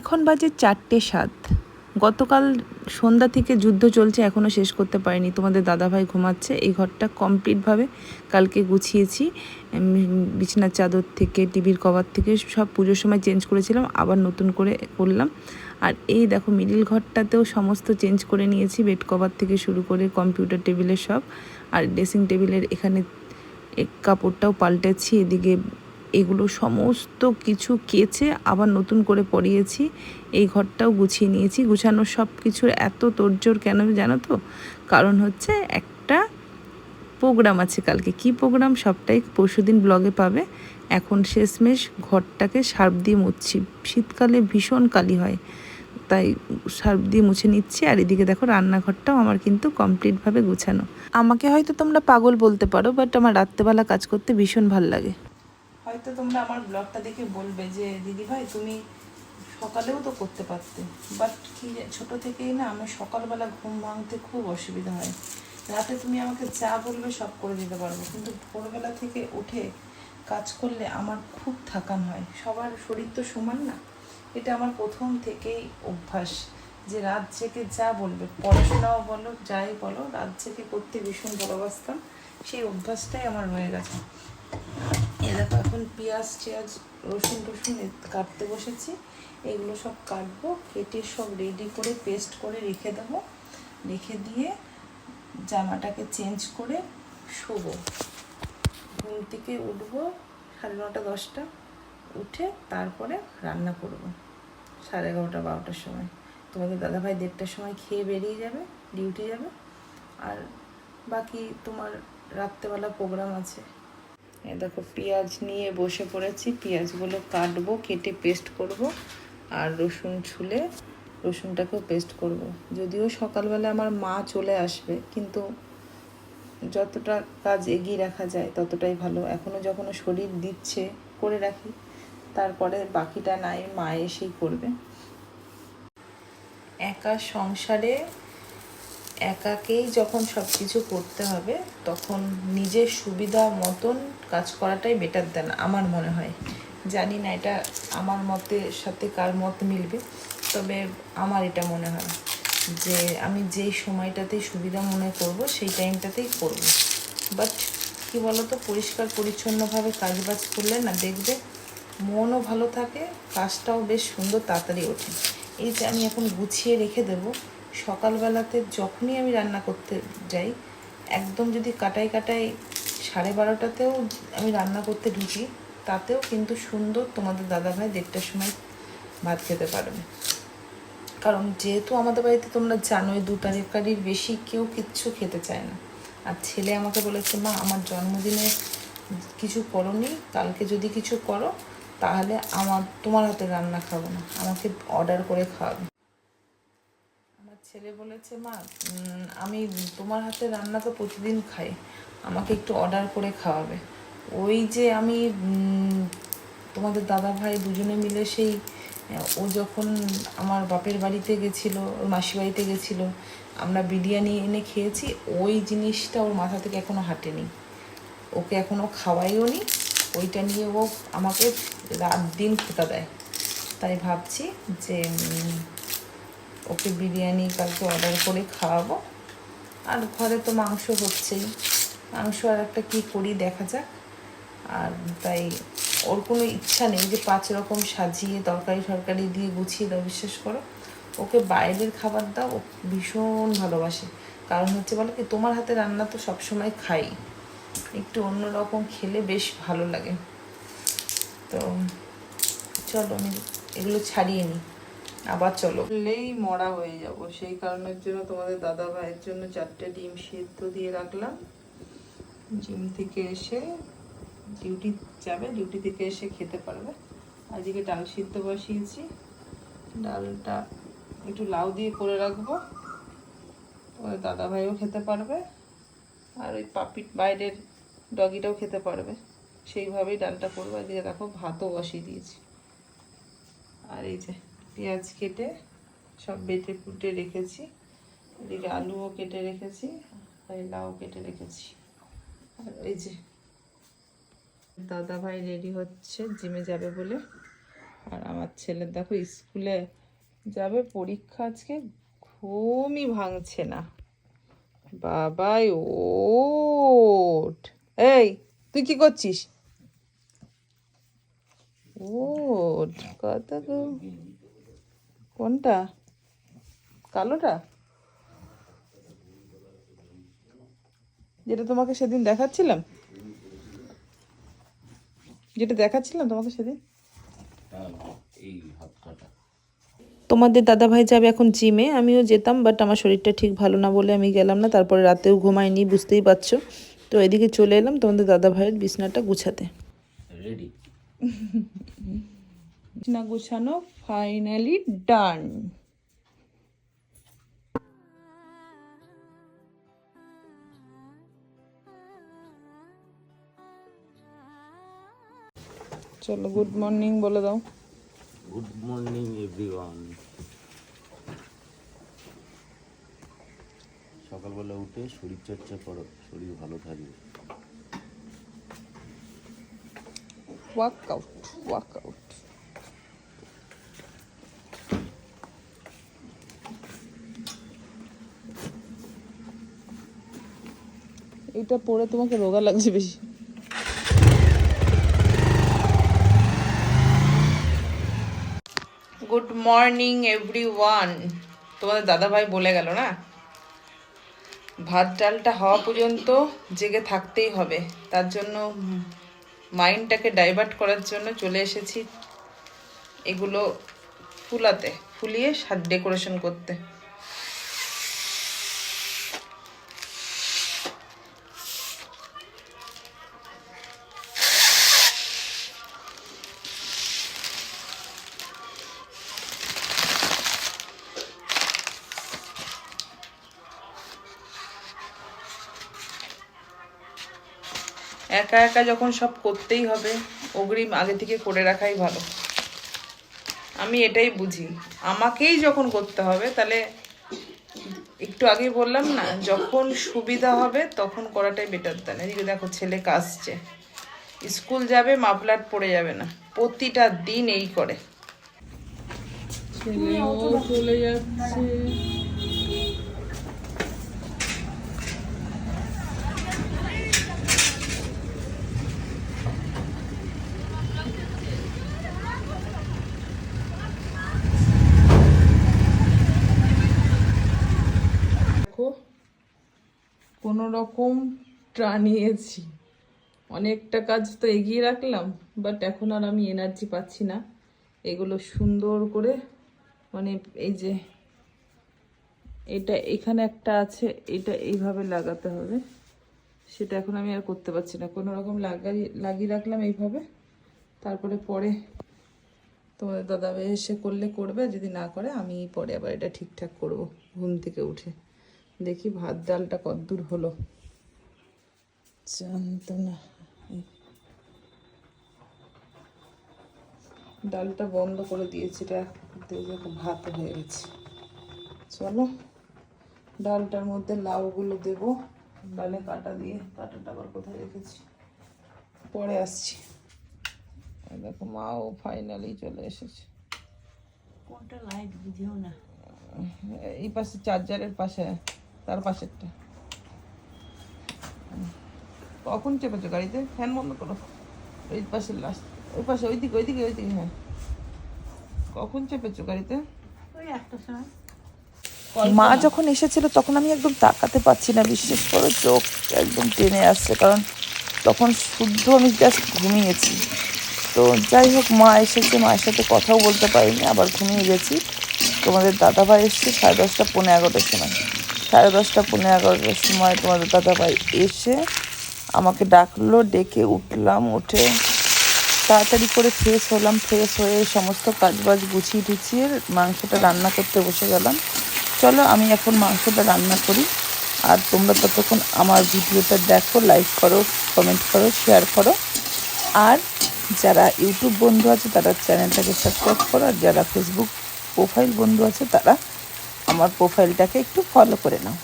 এখন বাজে চারটে সাত। গতকাল সন্ধ্যা থেকে যুদ্ধ চলছে এখনও শেষ করতে পারিনি। তোমাদের দাদাভাই ঘুমাচ্ছে, এই ঘরটা কমপ্লিটভাবে কালকে গুছিয়েছি। বিছানার চাদর থেকে, টিভির কভার থেকে সব পুজোর সময় চেঞ্জ করেছিলাম, আবার নতুন করে করলাম। আর এই দেখো মিডিল ঘরটাতেও সমস্ত চেঞ্জ করে নিয়েছি, বেড কভার থেকে শুরু করে কম্পিউটার টেবিলের সব। আর ড্রেসিং টেবিলের এখানে কাপড়টাও পাল্টেছি, এদিকে এগুলো সমস্ত কিছু কেচে আবার নতুন করে পরিয়েছি। এই ঘরটাও গুছিয়ে নিয়েছি। গুছানোর সব কিছুর এত তোড়জোড় কেন জানো তো? কারণ হচ্ছে একটা প্রোগ্রাম আছে কালকে। কি প্রোগ্রাম? সবটাই পরশুদিন ব্লগে পাবে। এখন শেষমেশ ঘরটাকে সার্ফ দিয়ে মুছছি। শীতকালে ভীষণ কালি হয়। তাই সার্ফ দিয়ে মুছে নিচ্ছি। আর এদিকে দেখো রান্নাঘরটাও আমার কিন্তু কমপ্লিটভাবে গুছানো। আমাকে হয়তো তোমরা পাগল বলতে পারো, বাট আমার রাত্রেবেলা কাজ করতে ভীষণ ভালো লাগে। হয়তো তোমরা আমার ব্লগটা দেখে বলবে যে, দিদি ভাই, তুমি সকালেও তো করতে পারতে। বাট কি ছোট থেকেই না আমি সকালবেলা ঘুম ভাঙতে খুব অসুবিধা হয়। রাতে তুমি আমাকে যা বলবে সব করে দিতে পারব। কিন্তু ভোরবেলা থেকে উঠে কাজ করলে আমার খুব থাকান হয়। সবার শরীর তো সমান না। এটা আমার প্রথম থেকেই অভ্যাস যে, রাত জেগে যা বলবে, পড়াশোনাও বলো, যাই বলো, রাত জেগে করতে ভীষণ ভালোবাসতাম, সেই অভ্যাসটাই আমার রয়ে গেছে। দেখো, এখন পেঁয়াজ টিয়াজ রসুন টসুন কাটতে বসেছি। এগুলো সব কাটবো, কেটে সব রেডি করে পেস্ট করে রেখে দেবো। রেখে দিয়ে জামাটাকে চেঞ্জ করে শোবো। ঘুম থেকে উঠবো সাড়ে নটা, দশটা, উঠে তারপরে রান্না করব। সাড়ে এগারোটা, বারোটার সময়। তোমাদের দাদাভাই দেড়টার সময় খেয়ে বেরিয়ে যাবে ডিউটি যাবে। আর বাকি তোমার রাত্রেবেলা প্রোগ্রাম আছে। এ দেখো, পেঁয়াজ নিয়ে বসে পড়েছি। পেঁয়াজগুলো কাটবো, কেটে পেস্ট করব আর রসুন ছুলে রসুনটাকেও পেস্ট করব। যদিও সকালবেলা আমার মা চলে আসবে, কিন্তু যতটা কাজ এগিয়ে রাখা যায় ততটাই ভালো। এখনও যখন শরীর দিচ্ছে করে রাখি, তারপরে বাকিটা নাই, মা এসেই করবে। একা সংসারে একাকেই যখন সব কিছু করতে হবে, তখন নিজের সুবিধা মতন কাজ করাটাই বেটার দেন আমার মনে হয়। জানি না এটা আমার মতের সাথে কার মত মিলবে, তবে আমার এটা মনে হয় যে আমি যেই সময়টাতেই সুবিধা মনে করব, সেই টাইমটাতেই করব। বাট কী বলতো, পরিষ্কার পরিচ্ছন্নভাবে কাজবাজ করলে না দেখবে মনও ভালো থাকে, কাজটাও বেশ সুন্দর তাড়াতাড়ি ওঠে। এই যে আমি এখন গুছিয়ে রেখে দেব। সকালবেলাতে যখনই আমি রান্না করতে যাই, একদম যদি কাটাই কাটাই সাড়ে বারোটাতেও আমি রান্না করতে ঢুকি, তাতেও কিন্তু সুন্দর তোমাদের দাদাভাই দেড়টার সময় ভাত খেতে পারবে। কারণ যেহেতু আমাদের বাড়িতে তোমরা জানোই দু তরকারির বেশি কেউ কিচ্ছু খেতে চায় না। আর ছেলে আমাকে বলেছে, মা, আমার জন্মদিনে কিছু করনি, কালকে যদি কিছু করো তাহলে আমার, তোমার হাতে রান্না খাব না। আমাকে অর্ডার করে খাওয়াবে। আমার ছেলে বলেছে, মা আমি তোমার হাতে রান্না তো প্রতিদিন খাই। আমাকে একটু অর্ডার করে খাওয়াবে। ওই যে আমি তোমাদের দাদা ভাই দুজনে মিলে সেই, ও যখন আমার বাপের বাড়িতে গেছিল, ওর মাসি বাড়িতে গেছিল, আমরা বিরিয়ানি এনে খেয়েছি, ওই জিনিসটা ওর মাথা থেকে এখনও হাঁটেনি। ওকে এখনও খাওয়াইও নি ওইটা নিয়ে ও আমাকে রাত দিন খোটা দেয়। তাই ভাবছি যে ওকে বিরিয়ানি কালকে অর্ডার করে খাওয়াবো। আর ঘরে তো মাংস হচ্ছেই। মাংস আর একটা কী করি দেখা যাক। আর তাই ওর কোনো ইচ্ছা নেই যে পাঁচ রকম সাজিয়ে তরকারি টরকারি দিয়ে গুছিয়ে দাও, বিশ্বাস করো। ওকে বাইরের খাবার দাও, ও ভীষণ ভালোবাসে। কারণ হচ্ছে বলো কি, তোমার হাতে রান্না তো সবসময় খাই। একটু অন্যরকম খেলে বেশ ভালো লাগে। তো চলো আমি এগুলো ছাড়িয়ে নিই। আবার চলো। বললেই মরা হয়ে যাব। সেই কারণের জন্য তোমাদের দাদা ভাইয়ের জন্য চারটে ডিম সিদ্ধ দিয়ে রাখলাম। জিম থেকে এসে ডিউটি যাবে, ডিউটি থেকে এসে খেতে পারবে। আজকে ডাল সিদ্ধ বসিয়েছি। ডালটা একটু লাউ দিয়ে করে রাখব। তোমাদের দাদা ভাইও খেতে পারবে। আর ওই পাপিট বাইরের ডগিটাও খেতে পারবে। সেইভাবেই ডালটা করব। এদিকে দেখো, ভাতও বসিয়ে দিয়েছি। আর এই যে পেঁয়াজ কেটে সব বেটে ফুটে রেখেছি। এদিকে আলুও কেটে রেখেছি আর লাউ কেটে রেখেছি। আর এই যে দাদা ভাই রেডি হচ্ছে, জিমে যাবে বলে। আর আমার ছেলের দেখো, স্কুলে যাবে। পরীক্ষা আজকে ঘুমই ভাঙছে না। বাবাই, ওট। এই, তুই কি করছিস? ওট, কত কোনটা? কালোটা? যেটা তোমাকে সেদিন দেখাচ্ছিলাম? যেটা দেখাচ্ছিলাম তোমাকে সেদিন? হাতটা তোমাদের দাদা ভাই যাবে এখন জিমে আমিও যেতাম বাট আমার শরীরটা ঠিক ভালো না বলে আমি গেলাম না তারপরে রাতেও ঘুমাইনি বুঝতেই পারছ। তো এদিকে চলে এলাম তোমাদের দাদা ভাইয়ের বিছনাটা গুছাতে। রেডি বিছনা গুছানো ফাইনালি ডান চলো গুড মর্নিং বলে দাও। গুড মর্নিং সকালবেলা উঠে শরীর চর্চা করো শরীর ভালো থাকবে। এটা পরে তোমাকে রোগা লাগছে বেশি। গুড মর্নিং এভরি ওয়ান তোমাদের দাদাভাই বলে গেল না? ভাত ডালটা হওয়া পর্যন্ত জেগে থাকতেই হবে। তার জন্য মাইন্ডটাকে ডাইভার্ট করার জন্য চলে এসেছি এগুলো ফুলাতে, ফুলিয়ে ডেকোরেশন করতে। একা একা যখন সব করতেই হবে, অগ্রিম আগে থেকে করে রাখাই ভালো। আমি এটাই বুঝি। আমাকেই যখন করতে হবে, তাহলে একটু আগেই বললাম না, যখন সুবিধা হবে তখন করাটাই বেটার দেন এদিকে দেখো ছেলে কাশছে। স্কুল যাবে, মাফলার পড়ে যাবে না। প্রতিটা দিন এই করে। চলে যাচ্ছে দেখো কোনো রকম টানিয়েছি অনেকটা কাজ তো এগিয়ে রাখলাম বাট এখন আর আমি এনার্জি পাচ্ছি না। এগুলো সুন্দর করে মানে এই যে, এটা এখানে একটা আছে, এটা এইভাবে লাগাতে হবে। সেটা এখন আমি আর করতে পারছি না। কোনো রকম লাগাই, লাগিয়ে রাখলাম এইভাবে। তারপরে পরে তোমাদের দাদা এসে করলে করবে, যদি না করে আমি পরে আবার এটা ঠিকঠাক করব, ঘুম থেকে উঠে। দেখি ভাত ডালটা কদ্দূর হলো। না ডালটা বন্ধ করে দিয়েছি এটা ভাত হয়ে গেছে। চলো ডালটার মধ্যে লাউগুলো দেব ডালে কাটা দিয়ে কাটাটা আবার কোথায় রেখেছি? পরে আসছি। দেখো মাও ফাইনালি চলে এসেছে। কোনটা লাইট বুঝেও না। এই পাশে চার্জারের পাশে। তার পাশেরটা। কখন চেপেছো গাড়িতে? ফ্যান বন্ধ করো। ওই পাশে লাস্ট ওই পাশে ওইদিকে ওইদিকে ওইদিকে হ্যাঁ। কখন চেপেছো গাড়িতে? ওই একটা সময়। মা যখন এসেছিল তখন আমি একদম তাকাতে পাচ্ছি না। বিশ্বাস করে চোখ একদম টেনে আসছে। কারণ তখন শুদ্ধ আমি জাস্ট ঘুমিয়েছি। তো যাই হোক মা এসেছে। মায়ের সাথে কথাও বলতে পারিনি। আবার ঘুমিয়ে গেছি। তোমাদের দাদাভাই এসছে সাড়ে দশটা পনেরো এগারোটার সময়। সাড়ে দশটা, পনেরো এগারোটার সময় তোমাদের দাদাভাই এসে আমাকে ডাকলো, ডেকে উঠলাম, উঠে তাড়াতাড়ি করে ফ্রেশ হলাম ফ্রেশ হয়ে সমস্ত কাজবাজ গুছিয়ে টুছিয়ে মাংসটা রান্না করতে বসে গেলাম। চলো আমি এখন মাংসটা রান্না করি আর তোমরা ততক্ষণ আমার ভিডিওটা দেখো লাইক করো কমেন্ট করো শেয়ার করো। আর যারা ইউটিউব বন্ধু আছে তারা চ্যানেলটাকে সাবস্ক্রাইব করো আর যারা ফেসবুক প্রোফাইল বন্ধু আছে তারা আমার প্রোফাইলটাকে একটু ফলো করে নাও।